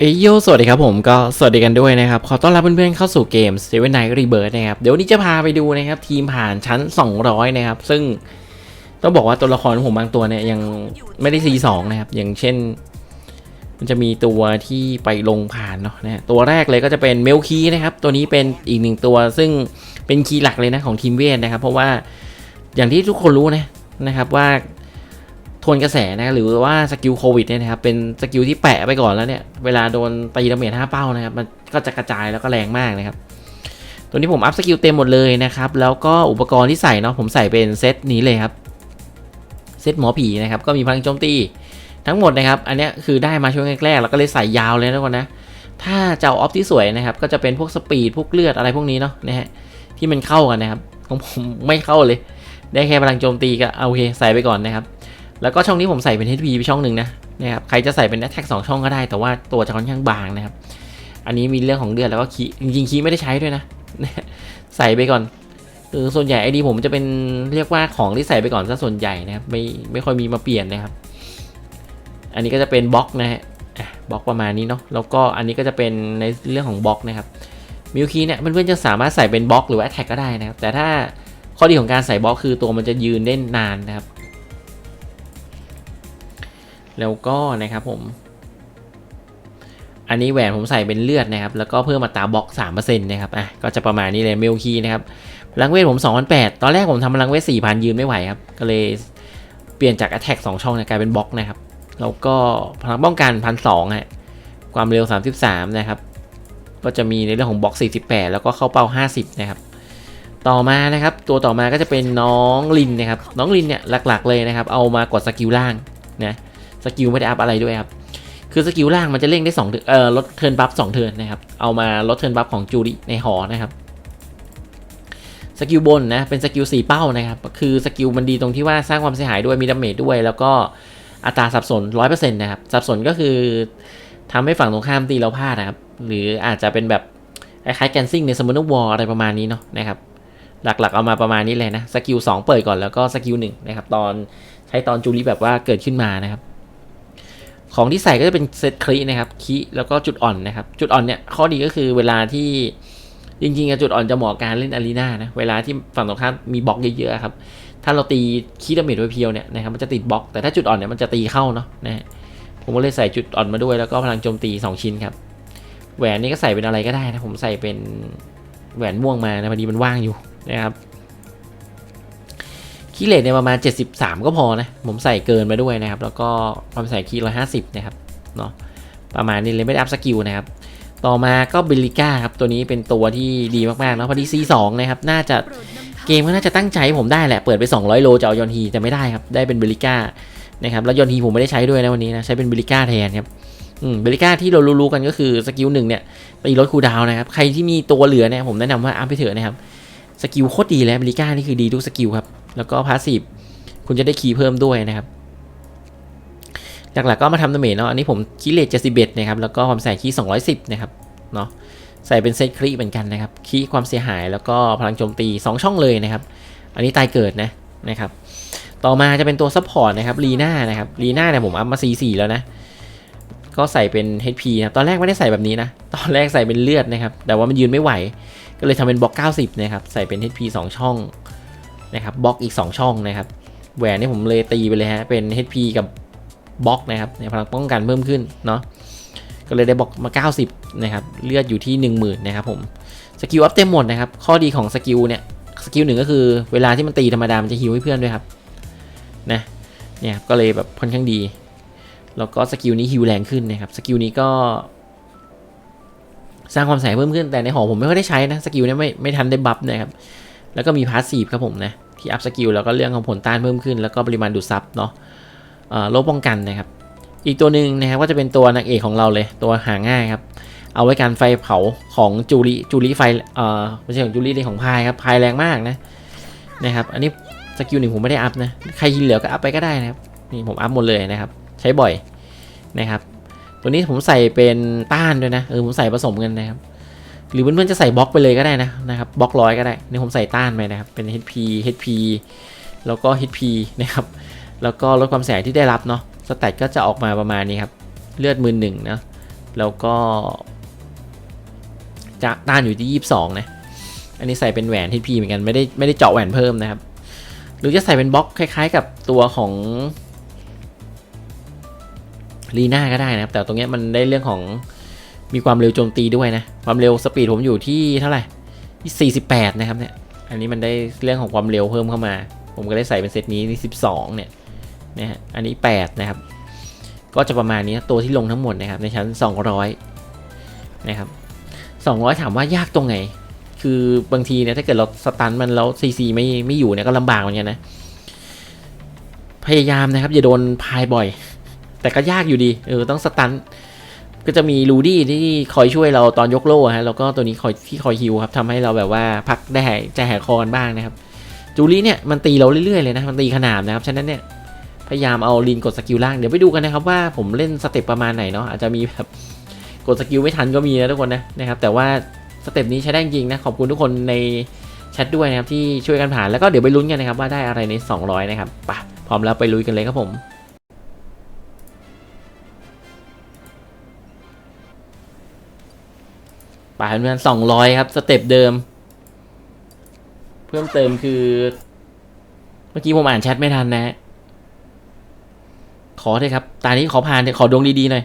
เอยโยสวัสดีครับผมก็สวัสดีกันด้วยนะครับ ขอต้อนรับเพื่อนๆเข้าสู่เกม Seven Night Rebirth นะครับ เดี๋ยวนี้จะพาไปดูนะครับ ทีมผ่านชั้น 200 นะครับ ซึ่งต้องบอกว่าตัวละครของผมบางตัวเนี่ยยังไม่ได้ C2 นะครับ อย่างเช่น มันจะมีตัวที่ไปลงผ่านเนาะนะตัวแรกเลยก็จะเป็นเมลคีนะครับ ตัวนี้เป็นอีกหนึ่งตัว ซึ่งเป็นคีย์หลักเลยนะของทีมเวทนะครับ เพราะว่าอย่างที่ทุกคนรู้นะนะครับว่า วนกระแสนะหรือว่าสกิลโควิดเนี่ยนะครับเป็นสกิลที่แปะไปก่อนแล้วเนี่ยเวลาโดนตีดาเมจห้าเป้านะครับมันก็จะกระจายแล้วก็แรงมากนะครับตัวนี้ผมอัพสกิลเต็มหมดเลยนะครับแล้วก็อุปกรณ์ที่ใส่เนาะผมใส่เป็นเซตนี้เลยครับเซตหมอผีนะครับก็มีพลังโจมตีทั้งหมดนะครับอันนี้คือได้มาช่วงแรกๆแล้วก็เลยใส่ยาวเลยนะทุกคนนะถ้าจะเอาออฟที่สวยนะครับก็จะเป็นพวกสปีดพวกเลือดอะไรพวกนี้เนาะนะฮะที่มันเข้ากันนะครับของผมไม่เข้าเลย ได้แค่พลังโจมตีก็โอเคใส่ไปก่อนนะครับ แล้วก็ช่องนี้ผมใส่เป็น HP ไปช่องหนึ่งนะนะครับใครจะใส่เป็น Attack 2 ช่องก็ได้ แต่ว่าตัวจะค่อนข้างบางนะครับ อันนี้มีเรื่องของเลือดแล้วก็คีย์จริงๆคีไม่ได้ใช้ด้วยนะ ใส่ไปก่อนเออส่วนใหญ่ไอดีผมจะเป็นเรียกว่าของที่ใส่ไปก่อนซะส่วนใหญ่นะครับไม่ไม่ค่อยมีมาเปลี่ยนนะครับ อันนี้ก็จะเป็นบล็อกนะฮะบล็อกประมาณนี้เนาะแล้วก็อันนี้ก็จะเป็นในเรื่องของบล็อกนะครับมิวคีเนี่ยเพื่อนๆจะสามารถใส่เป็นบล็อกหรือว่า Attack ก็ได้นะครับแต่ถ้าข้อดีของการใส่บล็อกคือตัวมันจะยืนได้นานนะครับ แล้วก็นะครับผม อันนี้แหวนผมใส่เป็นเลือดนะครับ แล้วก็เพิ่มมาตาบล็อก3%นะครับ อะ ก็จะประมาณนี้เลยเมลคีนะครับพลังเวทผม2,008ตอนแรกผมทำพลังเวท4,000 ยืนไม่ไหวครับ ก็เลยเปลี่ยนจาก Attack 2ช่องกลายเป็นบล็อกนะครับ แล้วก็พลังป้องกัน1,200ฮะ ความเร็ว 33 นะครับ ก็จะมีในเรื่องของบล็อก 48 แล้วก็เข้าเป้า 50 นะครับต่อมานะครับตัวต่อมาก็จะเป็นน้องลินนะครับน้องลินเนี่ยหลักๆเลยนะครับเอามากดสกิลล่างนะ สกิลไม่ได้อัพอะไรด้วยครับคือสกิลล่างมันจะเร่งได้2เอ่อลดเทิร์นบัฟ2เทิร์นนะครับเอามาลดเทิร์นบัฟของจูริในหอนะครับสกิลบนนะเป็นสกิล4เป้านะครับคือสกิลมันดีตรงที่ว่าสร้างความเสียหายด้วยมีดาเมจด้วย แล้วก็อัตราสับสน 100%นะครับสับสนก็คือทำให้ฝั่งตรงข้ามตีเราพลาดนะครับหรืออาจจะเป็นแบบคล้ายๆแกนซิ่งในสมุนวอร์อะไรประมาณนี้เนาะนะครับหลักๆเอามาประมาณนี้เลยนะสกิล2เปิดก่อนแล้วก็สกิล1นะครับตอนใช้ตอนจูริแบบว่าเกิดขึ้นมานะครับ ของที่ใส่ก็จะเป็นเซตคลีนะครับคีแล้วก็จุดอ่อนนะครับ จุดอ่อนเนี่ยข้อดีก็คือเวลาที่จริงๆจุดอ่อนจะเหมาะการเล่นอารีนานะเวลาที่ฝั่งตรงข้ามมีบล็อกเยอะๆครับถ้าเราตีคีดาเมจไว้เพียวเนี่ยนะครับมันจะติดบล็อก แต่ถ้าจุดอ่อนเนี่ยมันจะตีเข้าเนาะนะฮะผมก็เลยใส่จุดอ่อนมาด้วยแล้วก็พลังโจมตี 2 ชิ้นครับแหวนนี่ก็ใส่เป็นอะไรก็ได้นะผมใส่เป็นแหวนม่วงมานะพอดีมันว่างอยู่นะครับ คีเลทเนี่ยประมาณ 73 ก็พอนะ ผมใส่เกินมาด้วยนะครับ แล้วก็ความใส่คีย์150นะครับ เนาะประมาณนี้เลยไม่ได้อัพสกิลนะครับ ต่อมาก็เบลิก้าครับ ตัวนี้เป็นตัวที่ดีมากๆเนาะพอดี C2 นะครับ น่าจะเกมก็น่าจะตั้งใจให้ผมได้แหละ เปิดไป 200 โลจะเอายอนฮีแต่ไม่ได้ครับ ได้เป็นเบลิก้านะครับ แล้วยอนฮีผมไม่ได้ใช้ด้วยนะวันนี้นะ ใช้เป็นเบลิก้าแทนครับอืมเบลิก้าที่เรารู้ๆกันก็คือสกิลหนึ่งเนี่ยตีลดคูลดาวน์นะครับ ใครที่มีตัวเหลือเนี่ยผมแนะนำว่าอัพไปเถอะนะครับ สกิลโคตรดีแล้วเบลิก้านี่คือดีทุกสกิลครับ แล้วก็พาสซีฟคุณจะได้คีย์เพิ่มด้วยนะครับ หลักๆก็มาทำดาเมจเนาะอันนี้ผมคีย์เลทจะสิบเอ็ดนะครับแล้วก็ความใส่คีย์สองร้อยสิบนะครับเนาะใส่เป็นเซตครีเหมือนกันนะครับคีย์ความเสียหายแล้วก็พลังโจมตี 2 ช่องเลยนะครับ อันนี้ตายเกิดนะนะครับต่อมาจะเป็นตัวซัพพอร์ตนะครับลีน่านะครับลีน่าเนี่ยผมอัพมา C4 แล้วนะก็ใส่เป็น HP นะตอนแรกไม่ได้ใส่แบบนี้นะ ตอนแรกใส่เป็นเลือดนะครับ แต่ว่ามันยืนไม่ไหว ก็เลยทำเป็นบล็อก 90 นะครับ ใส่เป็น HP 2 ช่อง นะครับบล็อกอีก 2 ช่องนะครับ แหวนนี่ผมเลยตีไปเลยฮะ เป็น HP กับบล็อกนะครับในพลังป้องกันเพิ่มขึ้นเนาะก็เลยได้บล็อกมา 90 นะครับ เลือดอยู่ที่ 10,000 นะครับผม สกิลอัพเต็มหมดนะครับ ข้อดีของสกิลเนี่ย สกิลหนึ่งก็คือเวลาที่มันตีธรรมดา มันจะฮิวให้เพื่อนด้วยครับ นะ เนี่ยก็เลยแบบค่อนข้างดี แล้วก็สกิลนี้ฮิวแรงขึ้นนะครับ สกิลนี้ก็ สร้างความแสงเพิ่มขึ้น แต่ในหอผมไม่ค่อยได้ใช้นะ สกิลเนี้ไม่ไม่ทันได้บัฟนะครับ แล้วก็มีพาสซีฟครับผมนะที่อัพสกิลแล้วก็เรื่องของผลต้านเพิ่มขึ้น แล้วก็ปริมาณดูดซับเนาะโลบป้องกันนะครับ อีกตัวหนึ่งนะครับก็จะเป็นตัวนางเอกของเราเลยตัวหาง่ายครับ เอาไว้การไฟเผาของจูริจูริไฟเอ่อไม่ใช่ของจูริในของพายครับพายแรงมากนะนะครับ อันนี้สกิลหนึ่งผมไม่ได้อัพนะใครยินเหลือก็อัพไปก็ได้นะครับนี่ผมอัพหมดเลยนะครับ ใช้บ่อยนะครับ ตัวนี้ผมใส่เป็นต้านด้วยนะเออผมใส่ผสมกันนะครับ หรือเพื่อนๆจะใส่บล็อกไปเลยก็ได้นะนะครับบล็อกร้อยก็ได้นี่ผมใส่ต้านไปนะครับเป็น HP HP แล้วก็ HP นะครับแล้วก็ลดความเสียหายที่ได้รับเนาะสแตทก็จะออกมาประมาณนี้ครับเลือดมือหนึ่งนะแล้วก็จะต้านอยู่ที่ 22 นะ อันนี้ใส่เป็นแหวนที่พีเหมือนกันไม่ได้ไม่ได้เจาะแหวนเพิ่มนะครับ หรือจะใส่เป็นบล็อกคล้าย ๆ กับตัวของลีน่าก็ได้นะครับ แต่ตรงเนี้ยมันได้เรื่องของ มีความเร็วโจมตีด้วยนะ ความเร็วสปีดผมอยู่ที่เท่าไหร่ที่48 นะครับเนี่ย อันนี้มันได้เรื่องของความเร็วเพิ่มเข้ามา ผมก็ได้ใส่เป็นเซตนี้ที่12 เนี่ยนะฮะ อันนี้ 8 นะครับ ก็จะประมาณนี้ตัวที่ลงทั้งหมดนะครับในชั้น 200 นะครับ 200 ถามว่ายากตรงไหน คือบางทีเนี่ยถ้าเกิดเราสตันมันแล้วซีซีไม่ไม่อยู่เนี่ยก็ลำบากเหมือนกันนะ พยายามนะครับอย่าโดนพายบ่อย แต่ก็ยากอยู่ดี เออต้องสตัน ก็จะมีลูดี้ที่คอยช่วยเราตอนยกโล่ฮะแล้วก็ตัวนี้คอยที่คอยฮิวครับทำให้เราแบบว่าพักได้หายใจหายคอกันบ้างนะครับจูลี่เนี่ยมันตีเราเรื่อยๆเลยนะมันตีขนาดนะครับฉะนั้นเนี่ยพยายามเอาลีนกดสกิลล่างเดี๋ยวไปดูกันนะครับว่าผมเล่นสเต็ปประมาณไหนเนาะอาจจะมีแบบกดสกิลไม่ทันก็มีนะทุกคนนะนะครับแต่ว่าสเต็ปนี้ใช้ได้จริงนะขอบคุณทุกคนในแชทด้วยนะครับที่ช่วยกันผ่านแล้วก็เดี๋ยวไปลุ้นกันนะครับว่าได้อะไรใน 200 นะครับปะพร้อมแล้วไปลุยกันเลยครับผม ป่าเพื่อนสองร้อยครับสเต็ปเดิม เพิ่มเติมคือ เมื่อกี้ผมอ่านแชทไม่ทันนะ ขอเถอะครับ ตานี้ขอผ่านเถอะขอดวงดีๆหน่อย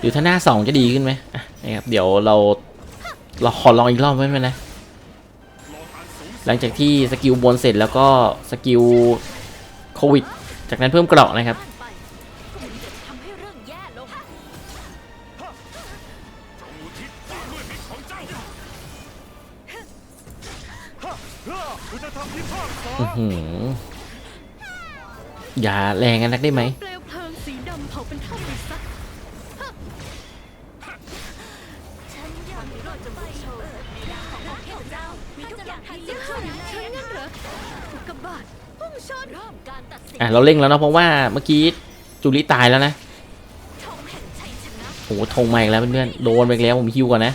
หรือถ้าหน้าสองจะดีขึ้นไหมนะครับเดี๋ยวเราเราขอลองอีกรอบไว้ไหมนะ หลังจากที่สกิลบนเสร็จแล้วก็สกิลโควิด จากนั้นเพิ่มเกราะนะครับบ้านไปคุณจะทำให้เรื่อย่าแรงกันนักได้ไหมเปลวเพลิงสีดำเผาเป็นเท่าไปซะฉันอยากรอดจะไปโชว์ของเทพเจ้ามีทุกอย่างให้เลือกใช่งั้นเหรอกบาด อะเราเร่งแล้วเนาะเพราะว่าเมื่อกี้จูลี่ตายแล้วนะโอ้โหธงมาอีกแล้วเพื่อนๆโดนไปแล้วผมฮิวก่อนนะ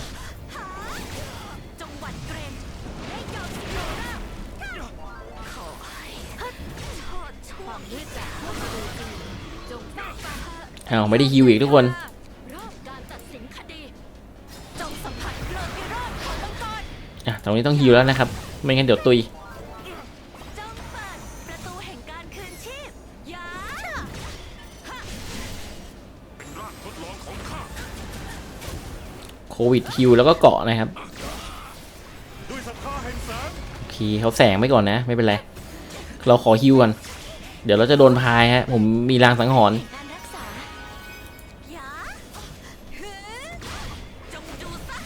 เกรงให้เกาสิโนราบขอให้ทอดช่วงด้วยจาวไม่ได้ฮิวอีกทุกคนอะตรงนี้ต้องฮิวแล้วนะครับ ไม่งั้นเดี๋ยวตุย วิดฮิวแล้วก็เกาะนะครับโอเคเขาแสงไปก่อนนะ ไม่เป็นไร เราขอฮิวก่อนเดี๋ยวเราจะโดนพายฮะ ผมมีรางสังหรณ์แห่งการ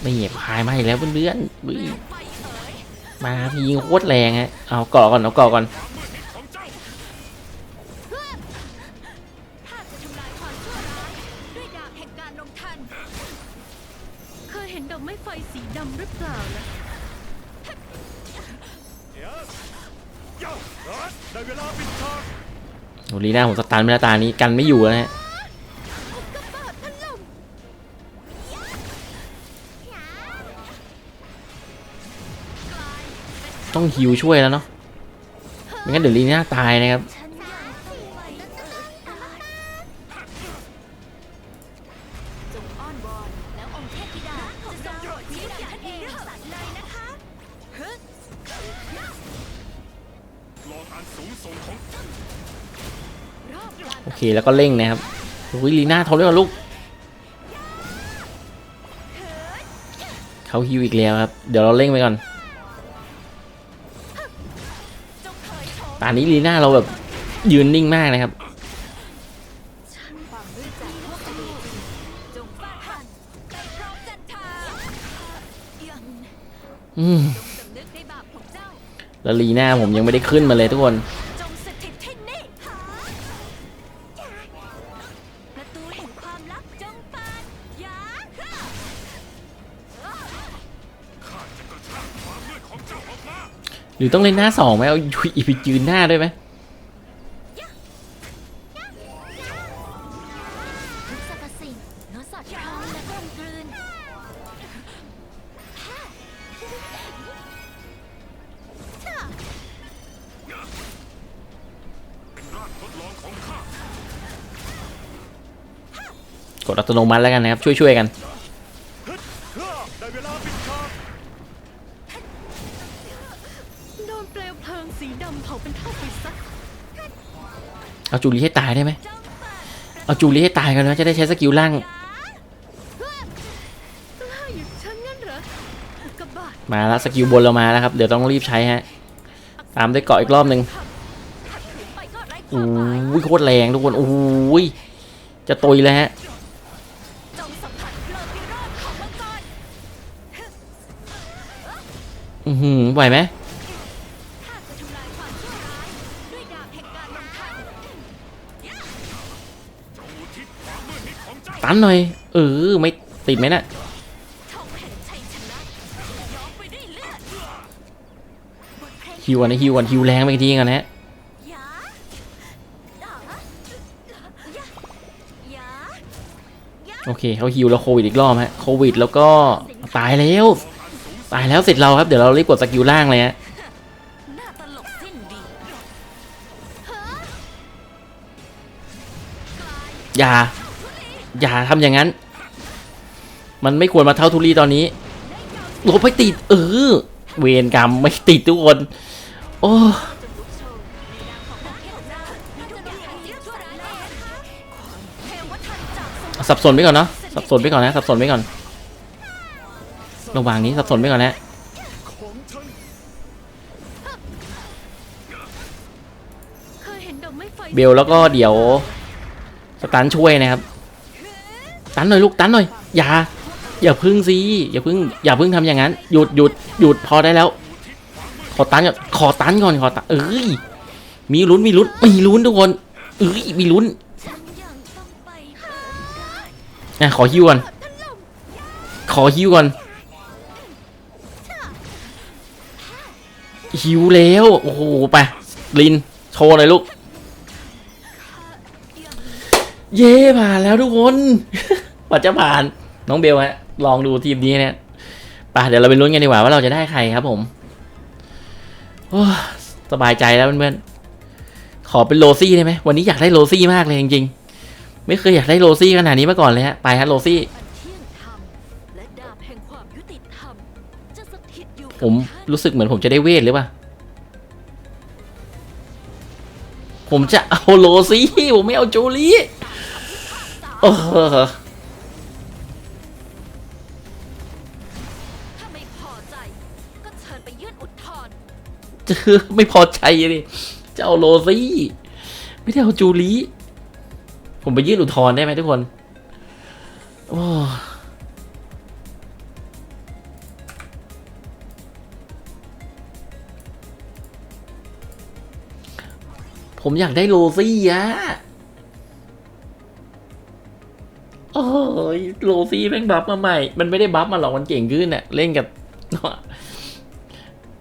ไม่เหยียบพายมาอีกแล้วเพื่อนๆมาทียิงโคตรแรงฮะ เอาเกาะก่อนเอาเกาะก่อน โอ้ลีน่าผมสตาร์ไม่ได้ตานี้กันไม่อยู่แล้วฮะต้องฮิวช่วยแล้วเนาะไม่งั้นเดี๋ยวลีน่าตายนะครับ โอเคแล้วก็เร่งนะครับอุ้ยลีน่าทนได้กับลูกเขาฮิวอีกแล้วครับ เดี๋ยวเราเร่งไปก่อนตอนนี้ลีน่าเราแบบยืนนิ่งมากนะครับอืมแล้วลีน่าผมยังไม่ได้ขึ้นมาเลยทุกคน หรือต้องเล่นหน้าสองไหมเอาอีพียืนหน้าด้วยไหมกดอัตโนมัติแล้วกันนะครับ ช่วยๆกัน เอาจูลีให้ตายได้ไหมเอาจูลีให้ตายกันนะจะได้ใช้สกิลล่าง มาแล้วสกิลบนเรามาแล้วครับ เดี๋ยวต้องรีบใช้ฮะ ตามด้วยเกาะอีกรอบหนึ่งขัดขืนไปก็ไร้คโอ้วามหมายโคตรแรงทุกคนโอ้ยจะตุยแล้วฮะอือหือไหวไหมานหน่อย เออ ไม่ติดไหมน่ะช่องแห่งชัยชนะฮิวกันนะฮิวกันฮิวแรงไปทีกันนะฮะโอเคเขาฮิวแล้วโควิดอีกรอบฮะโควิดแล้วก็ตายแล้ว ตายแล้วเสร็จเราครับ เดี๋ยวเรารีบกดสกิลล่างเลยฮะอย่า อย่าทำอย่างนั้น มันไม่ควรมาเท่าทุลีตอนนี้ลบไปติด เออ เวรกรรมไม่ติดทุกคน โอ้จนลุกโชว์ในนามของพระเทวดาที่ทุกอย่างเป็นสิ่งชั่วร้ายแล้วเทวทันจากสวรรค์สับสนไปก่อนเนาะสับสนไปก่อนนะสับสนไปก่อนระหว่างนี้สับสนไปก่อนนะของฉันเคยเห็นดอกไม้ไฟเบลแล้วก็เดี๋ยวสตันช่วยนะครับ ตันหน่อยลูกตันหน่อยอย่าอย่าพึ่งสิอย่าพึ่งอย่าพึ่งทำอย่างนั้น หยุดหยุดหยุดพอได้แล้ว ขอตันก่อนขอตันก่อนขอตันเอ้ยมีลุ้นมีลุ้นมีลุ้นทุกคนเอ้ยมีลุ้นนะขอฮิวก่อนขอฮิวก่อนฮิวแล้วโอ้โหไปลินโชว์หน่อยลูก เย้ผ่านแล้วทุกคน ว่าจะผ่านน้องเบลฮะลองดูทีมนี้เนี่ยไปเดี๋ยวเราไปลุ้นกันดีกว่าว่าเราจะได้ใครครับผมสบายใจแล้วเพื่อนๆ ขอเป็นโรซี่ได้ไหมวันนี้อยากได้โรซี่มากเลยจริงๆ ไม่เคยอยากได้โรซี่ขนาดนี้มาก่อนเลยฮะ ไปฮะโรซี่ ผมรู้สึกเหมือนผมจะได้เวทหรือเปล่า ผมจะเอาโรซี่ ผมไม่เอาจูลี่เอ ไปยื่นอุทธรณ์เจอไม่พอใจดิจะเอาโรซี่ไม่ได้เอาจูลี่ผมไปยื่นอุทธรณ์ได้ไหมทุกคนโอ้ผมอยากได้โรซี่อะโอ้ยโรซี่แม่งบัฟมาใหม่ มันไม่ได้บัฟมาหรอก มันเก่งขึ้นอะเล่นกับ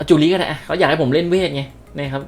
จูลี่ก็ได้เขาอยากให้ผมเล่นเวทไงนะครับ